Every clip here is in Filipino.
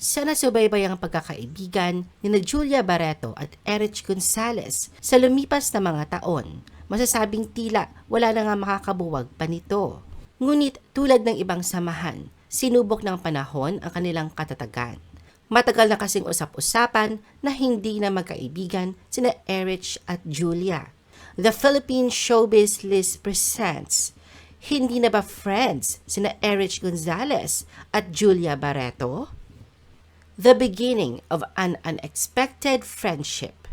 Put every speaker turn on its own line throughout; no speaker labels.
sa nasubaybayang pagkakaibigan ni na Julia Barreto at Erich Gonzalez sa lumipas na mga taon. Masasabing tila wala na nga makakabuwag pa nito. Ngunit tulad ng ibang samahan, sinubok ng panahon ang kanilang katatagan. Matagal na kasing usap-usapan na hindi na magkaibigan sina Erich at Julia. The Philippine Showbiz List presents Hindi na ba friends sina Erich Gonzalez at Julia Barreto? The beginning of an unexpected friendship.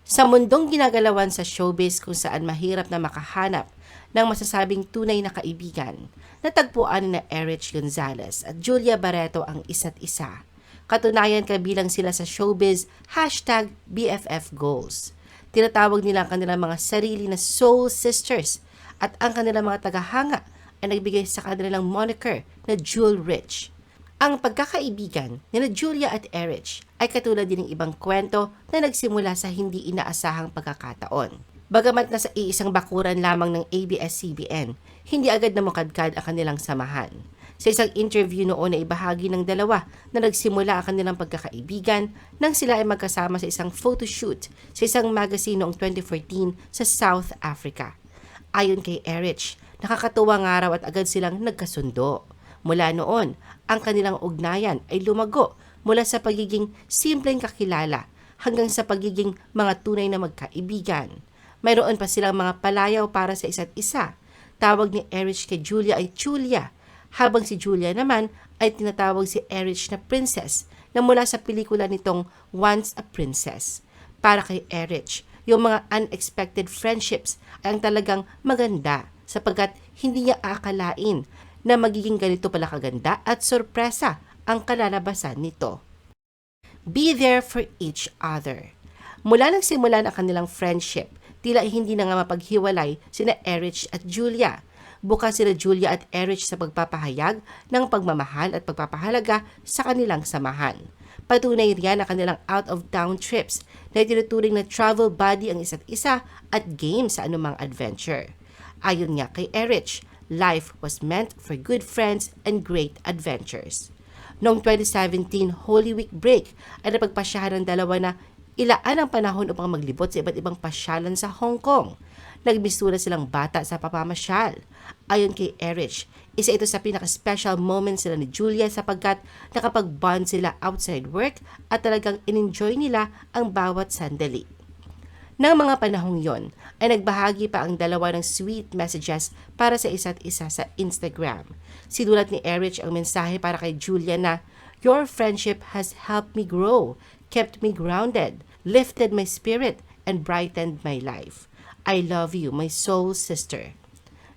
Sa mundong ginagalawan sa showbiz kung saan mahirap na makahanap ng masasabing tunay na kaibigan, natagpuan na Erich Gonzalez at Julia Barreto ang isa't isa. Katunayan kabilang sila sa showbiz hashtag BFF Goals. Tinatawag nila ang kanilang mga sarili na soul sisters at ang kanilang mga tagahanga ay nagbigay sa kanilang moniker na Jewel Rich. Ang pagkakaibigan ni na Julia at Erich ay katulad din ng ibang kwento na nagsimula sa hindi inaasahang pagkakataon. Bagamat nasa iisang bakuran lamang ng ABS-CBN, hindi agad na makadkad ang kanilang samahan. Sa isang interview noon na ibahagi ng dalawa na nagsimula ang kanilang pagkakaibigan nang sila ay magkasama sa isang photoshoot sa isang magazine noong 2014 sa South Africa. Ayon kay Erich, nakakatuwa nga raw at agad silang nagkasundo. Mula noon, ang kanilang ugnayan ay lumago mula sa pagiging simpleng kakilala hanggang sa pagiging mga tunay na magkaibigan. Mayroon pa silang mga palayaw para sa isa't isa. Tawag ni Erich kay Julia ay Julia, habang si Julia naman ay tinatawag si Erich na princess na mula sa pelikula nitong Once a Princess. Para kay Erich, yung mga unexpected friendships ay ang talagang maganda sapagkat hindi niya akalain na magiging ganito pala kaganda at sorpresa ang kalalabasan nito. Be there for each other. Mula nang simulan ang kanilang friendship, tila hindi na nga mapaghiwalay sina Erich at Julia. Bukas sila Julia at Erich sa pagpapahayag ng pagmamahal at pagpapahalaga sa kanilang samahan. Patunay riyan ang kanilang out-of-town trips na tinuturing na travel buddy ang isa't isa at game sa anumang adventure. Ayon nga kay Erich, life was meant for good friends and great adventures. Noong 2017 Holy Week break ay napagpasyahan ng dalawa na ilaan ang panahon upang maglibot sa iba't ibang pasyalan sa Hong Kong. Nagmistura silang bata sa papamasyal. Ayon kay Erich, isa ito sa pinaka-special moments sila ni Julia sapagkat nakapag-bond sila outside work at talagang in-enjoy nila ang bawat sandali. Nang mga panahong yon, ay nagbahagi pa ang dalawa ng sweet messages para sa isa't isa sa Instagram. Sinulat ni Erich ang mensahe para kay Julia na, Your friendship has helped me grow, kept me grounded, lifted my spirit, and brightened my life. I love you, my soul sister.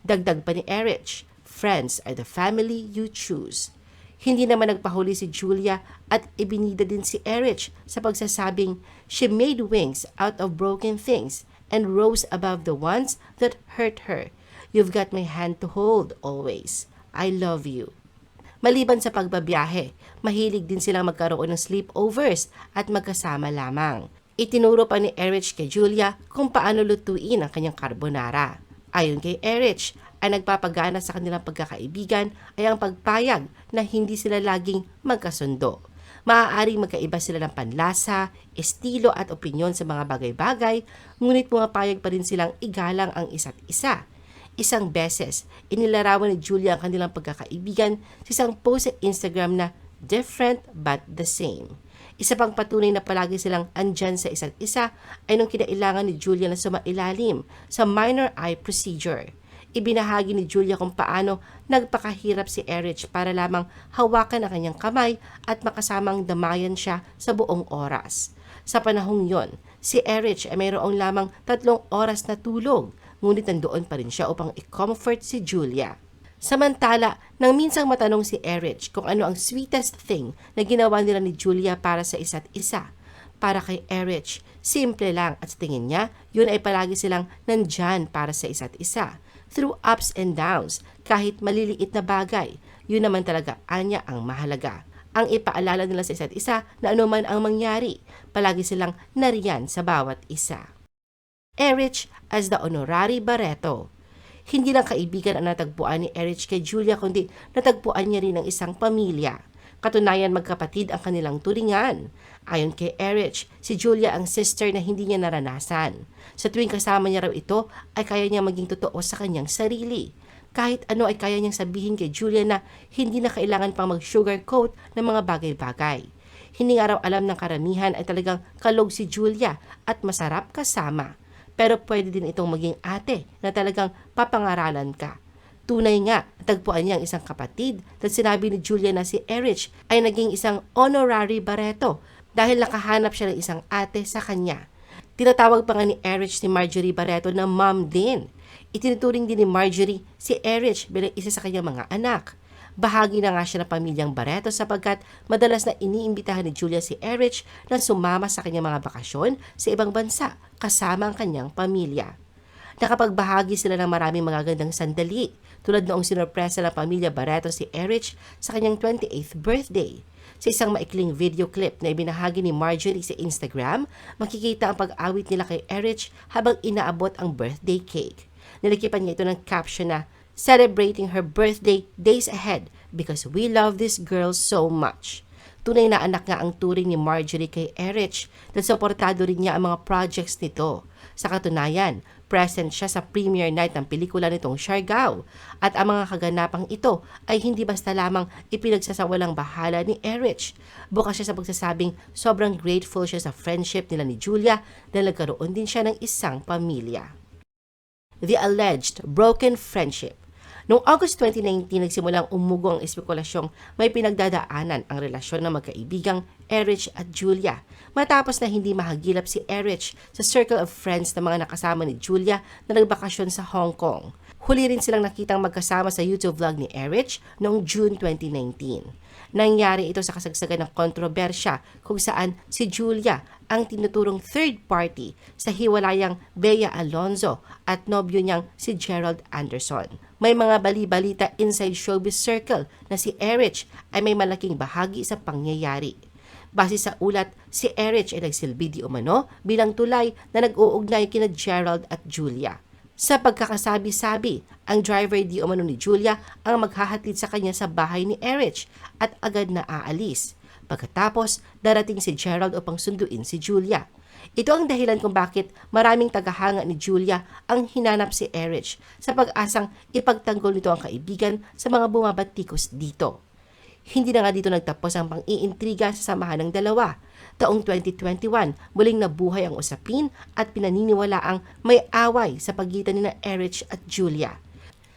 Dagdag pa ni Erich, friends are the family you choose. Hindi naman nagpahuli si Julia at ibinida din si Erich sa pagsasabing, She made wings out of broken things and rose above the ones that hurt her. You've got my hand to hold always. I love you. Maliban sa pagbabiyahe, mahilig din silang magkaroon ng sleepovers at magkasama lamang. Itinuro pa ni Erich kay Julia kung paano lutuin ang kanyang carbonara. Ayon kay Erich, ang nagpapagana sa kanilang pagkakaibigan ay ang pagpayag na hindi sila laging magkasundo. Maaaring magkaiba sila ng panlasa, estilo at opinyon sa mga bagay-bagay, ngunit pumapayag pa rin silang igalang ang isa't isa. Isang beses, inilarawan ni Julia ang kanilang pagkakaibigan sa isang post sa Instagram na different but the same. Isa pang patunay na palagi silang andyan sa isa't isa ay nung kinailangan ni Julia na sumailalim sa minor eye procedure. Ibinahagi ni Julia kung paano nagpakahirap si Erich para lamang hawakan ang kanyang kamay at makasamang damayan siya sa buong oras. Sa panahong yon, si Erich ay mayroong lamang tatlong oras na tulog, ngunit nandoon pa rin siya upang i-comfort si Julia. Samantala, nang minsang matanong si Erich kung ano ang sweetest thing na ginawa nila ni Julia para sa isa't isa. Para kay Erich, simple lang at sa tingin niya, yun ay palagi silang nandyan para sa isa't isa. Through ups and downs, kahit maliliit na bagay, yun naman talaga anya ang mahalaga. Ang ipaalala nila sa isa't isa na anuman ang mangyari, palagi silang nariyan sa bawat isa. Erich as the honorary Barreto hindi lang kaibigan ang natagpuan ni Erich kay Julia kundi natagpuan niya rin ang isang pamilya. Katunayan magkapatid ang kanilang turingan. Ayon kay Erich, si Julia ang sister na hindi niya naranasan. Sa tuwing kasama niya raw ito, ay kaya niya maging totoo sa kanyang sarili. Kahit ano ay kaya niyang sabihin kay Julia na hindi na kailangan pang mag-sugarcoat ng mga bagay-bagay. Hindi raw alam ng karamihan ay talagang kalog si Julia at masarap kasama. Pero pwede din itong maging ate na talagang papangaralan ka. Tunay nga, tagpuan niya ang isang kapatid at sinabi ni Julia na si Erich ay naging isang honorary Barreto dahil nakahanap siya ng isang ate sa kanya. Tinatawag pa nga ni Erich si Marjorie Barreto na mom din. Itinuturing din ni Marjorie si Erich bilang isa sa kanyang mga anak. Bahagi na nga siya ng pamilyang Barreto sapagkat madalas na iniimbitahan ni Julia si Erich na sumama sa kanyang mga bakasyon sa ibang bansa kasama ang kanyang pamilya. Nakapagbahagi sila ng maraming magagandang sandali tulad noong sinurpresa ng pamilya Barreto si Erich sa kanyang 28th birthday. Sa isang maikling video clip na ibinahagi ni Marjorie sa Instagram, makikita ang pag-awit nila kay Erich habang inaabot ang birthday cake. Nilikipan niya ito ng caption na, Celebrating her birthday days ahead because we love this girl so much. Tunay na anak nga ang turing ni Marjorie kay Erich dahil suportado rin niya ang mga projects nito. Sa katunayan, present siya sa premiere night ng pelikula nitong Siargao at ang mga kaganapang ito ay hindi basta lamang ipinagsasawalang bahala ni Erich. Bukas siya sa pagsasabing sobrang grateful siya sa friendship nila ni Julia dahil nagkaroon din siya ng isang pamilya. The alleged broken friendship Noong August 2019, nagsimulang umugo ang espekulasyong may pinagdadaanan ang relasyon ng magkaibigang Erich at Julia matapos na hindi mahagilap si Erich sa circle of friends ng mga nakasama ni Julia na nagbakasyon sa Hong Kong. Huli rin silang nakitang magkasama sa YouTube vlog ni Erich noong June 2019. Nangyari ito sa kasagsagan ng kontrobersya kung saan si Julia ang tinuturong third party sa hiwalayang Bea Alonzo at nobyo niyang si Gerald Anderson. May mga bali-balita inside showbiz circle na si Erich ay may malaking bahagi sa pangyayari. Base sa ulat, si Erich ay nagsilbi di umano bilang tulay na nag-uugnay kina Gerald at Julia. Sa pagkakasabi-sabi, ang driver di umano ni Julia ang maghahatid sa kanya sa bahay ni Erich at agad na aalis. Pagkatapos, darating si Gerald upang sunduin si Julia. Ito ang dahilan kung bakit maraming tagahanga ni Julia ang hinanap si Erich sa pag-asang ipagtanggol nito ang kaibigan sa mga bumabatikos dito. Hindi na nga dito nagtapos ang pang-iintriga sa samahan ng dalawa. Taong 2021, muling nabuhay ang usapin at pinaniniwala ang may away sa pagitan ni na Erich at Julia.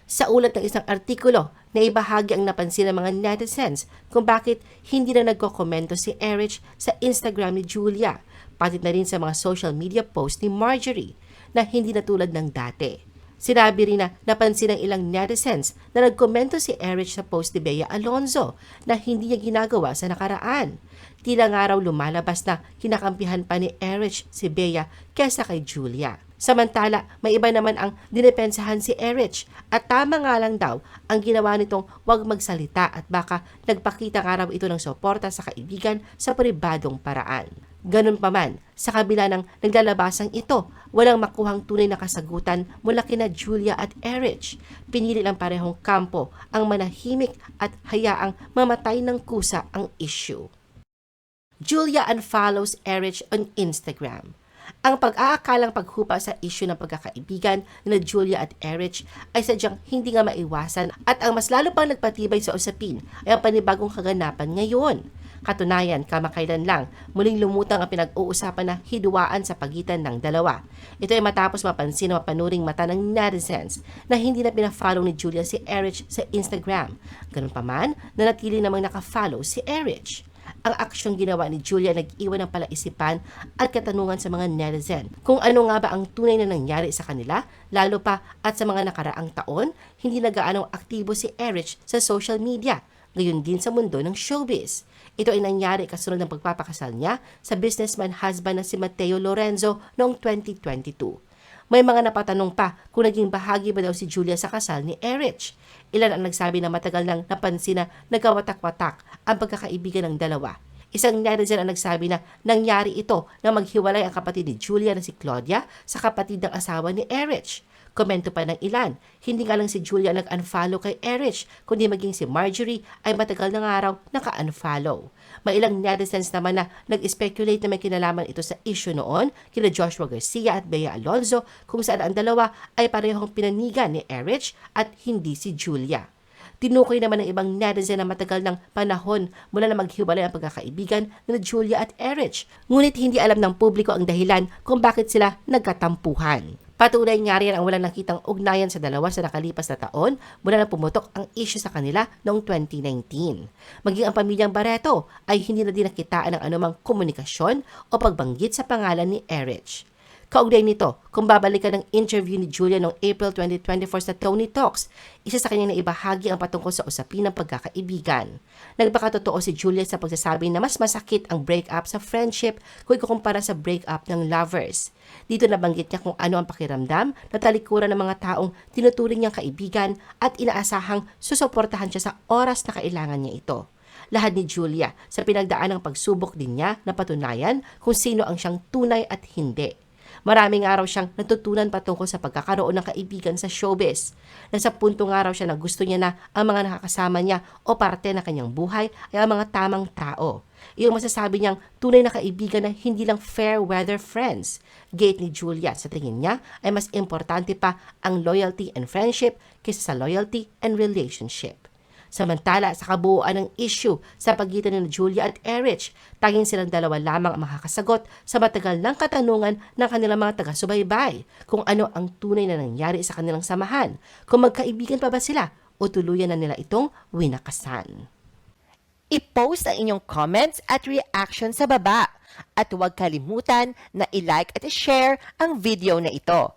Sa ulat ng isang artikulo, na ibahagi ang napansin ng mga netizens kung bakit hindi na nagkokomento si Erich sa Instagram ni Julia, pati na rin sa mga social media post ni Marjorie na hindi na tulad ng dati. Sinabi rin na napansin ng ilang netizens na nagkomento si Erich sa post ni Bea Alonzo na hindi niya ginagawa sa nakaraan. Tila nga raw lumalabas na kinakampihan pa ni Erich si Bea kesa kay Julia. Samantala, may iba naman ang dinepensahan si Erich at tama nga lang daw ang ginawa nitong wag magsalita at baka nagpakita nga raw ito ng suporta sa kaibigan sa pribadong paraan. Ganun pa man, sa kabila ng naglalabasang ito, walang makuhang tunay na kasagutan mula kina Julia at Erich. Pinili lang parehong kampo ang manahimik at hayaang mamatay ng kusa ang issue. Julia unfollows Erich on Instagram. Ang pag-aakalang paghupa sa isyu ng pagkakaibigan na Julia at Erich ay sadyang hindi nga maiwasan at ang mas lalo pang nagpatibay sa usapin ay ang panibagong kaganapan ngayon. Katunayan, kamakailan lang, muling lumutang ang pinag-uusapan na hiduaan sa pagitan ng dalawa. Ito ay matapos mapansin na mapanuring mata ng netizens na hindi na pinafollow ni Julia si Erich sa Instagram. Ganun pa man, nanatili namang nakafollow si Erich ang aksyong ginawa ni Julia nag-iwan ng palaisipan at katanungan sa mga netizen. Kung ano nga ba ang tunay na nangyari sa kanila, lalo pa at sa mga nakaraang taon, hindi na gaanong aktibo si Erich sa social media, gayon din sa mundo ng showbiz. Ito ay nangyari kasunod ng pagpapakasal niya sa businessman husband na si Mateo Lorenzo noong 2022. May mga napatanong pa kung naging bahagi ba daw si Julia sa kasal ni Erich. Ilan ang nagsabi na matagal nang napansin na nagkawatak-watak ang pagkakaibigan ng dalawa. Isang netizen ang nagsabi na nangyari ito na maghiwalay ang kapatid ni Julia na si Claudia sa kapatid ng asawa ni Erich. Komento pa ng ilan, hindi nga lang si Julia nag-unfollow kay Erich, kundi maging si Marjorie ay matagal ng araw naka-unfollow. May ilang netizens naman na nag-speculate na may kinalaman ito sa issue noon kina Joshua Garcia at Bea Alonzo kung saan ang dalawa ay parehong pinanigan ni Erich at hindi si Julia. Tinukoy naman ng ibang netizen na matagal ng panahon mula na maghiwalay ang pagkakaibigan ni Julia at Erich. Ngunit hindi alam ng publiko ang dahilan kung bakit sila nagkatampuhan. Patuloy nga rin ang walang nakitang ugnayan sa dalawa sa nakalipas na taon mula na pumutok ang issue sa kanila noong 2019. Maging ang pamilyang Barreto ay hindi na din nakitaan ng anumang komunikasyon o pagbanggit sa pangalan ni Erich. Kaugnay nito, kung babalikan ng interview ni Julia noong April 2024 sa Tony Talks, isa sa kanyang naibahagi ang patungkol sa usapin ng pagkakaibigan. Nagpakatotoo si Julia sa pagsasabi na mas masakit ang breakup sa friendship kung ikukumpara sa breakup ng lovers. Dito nabanggit niya kung ano ang pakiramdam na talikuran ng mga taong tinuturing niyang kaibigan at inaasahang susuportahan siya sa oras na kailangan niya ito lahat ni Julia sa pinagdaan ng pagsubok din niya na patunayan kung sino ang siyang tunay at hindi. Maraming araw siyang natutunan patungkol sa pagkakaroon ng kaibigan sa showbiz. Nasa punto nga raw siya na gusto niya na ang mga nakakasama niya o parte ng kanyang buhay ay ang mga tamang tao. Yung masasabi niyang tunay na kaibigan na hindi lang fair weather friends. Gate ni Julia, sa tingin niya ay mas importante pa ang loyalty and friendship kaysa sa loyalty and relationship. Samantala, sa kabuuan ng issue sa pagitan ni Julia at Erich, tanging silang dalawa lamang ang makakasagot sa matagal ng katanungan ng kanilang mga taga-subaybay kung ano ang tunay na nangyari sa kanilang samahan, kung magkaibigan pa ba sila o tuluyan na nila itong winakasan.
I-post ang inyong comments at reaction sa baba. At huwag kalimutan na i-like at i-share ang video na ito.